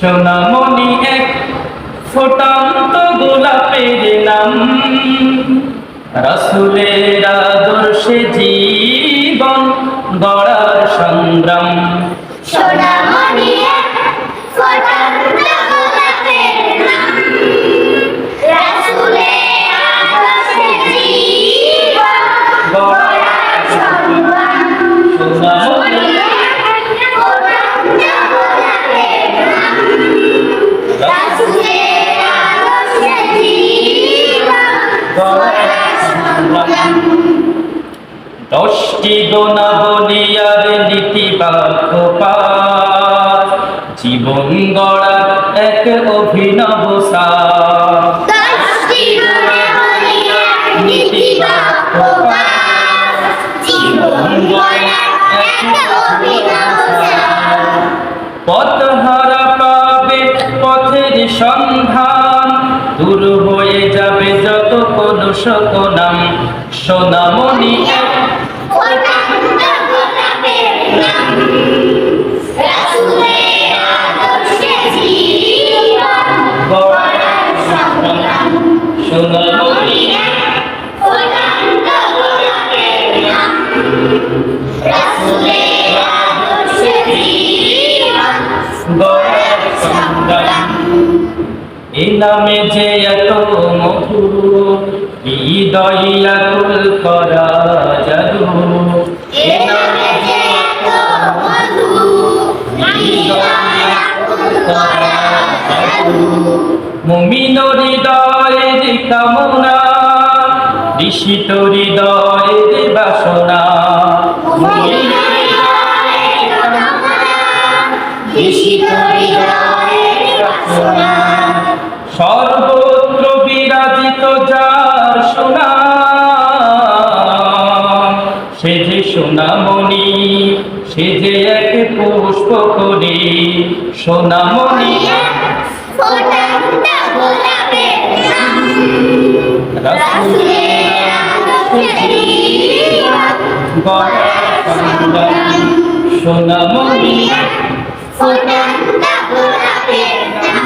সোনামণি এক ফোটান্ত গোলাপের নাম। রসুলের আদর্শে জীবন গড়ার সংগ্রাম। সোনামণি এক গোনা বলিয়ার নীতি বাক্য পাঠ। জীবন গড়ার এক অভিনব নীতি বাক্য জীবন গড়ার এক অভিনব সার। পথহারা পাবে পথের সন্ধান। দূর হয়ে যাবে যত কলুষক নাম সোনামণি এক নামে যে এত মধুর হৃদয় করা জাদু মুমিন হৃদয়ের কামনা ঋষিত হৃদয়ের বাসনা মুমিন। সর্বত্র বিরাজিত যার সোনা সে যে সোনামণি সে যে এক পুষ্প করি সোনামণি সোনামণি ফোটান্ত গোলাপের নাম,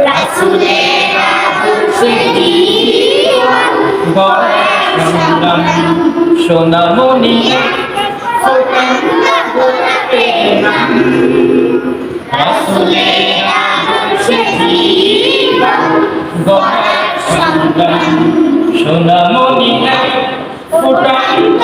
রাসূলের আদর্শে সোনামণি ফোটান্ত সোনামণি ফোটান্ত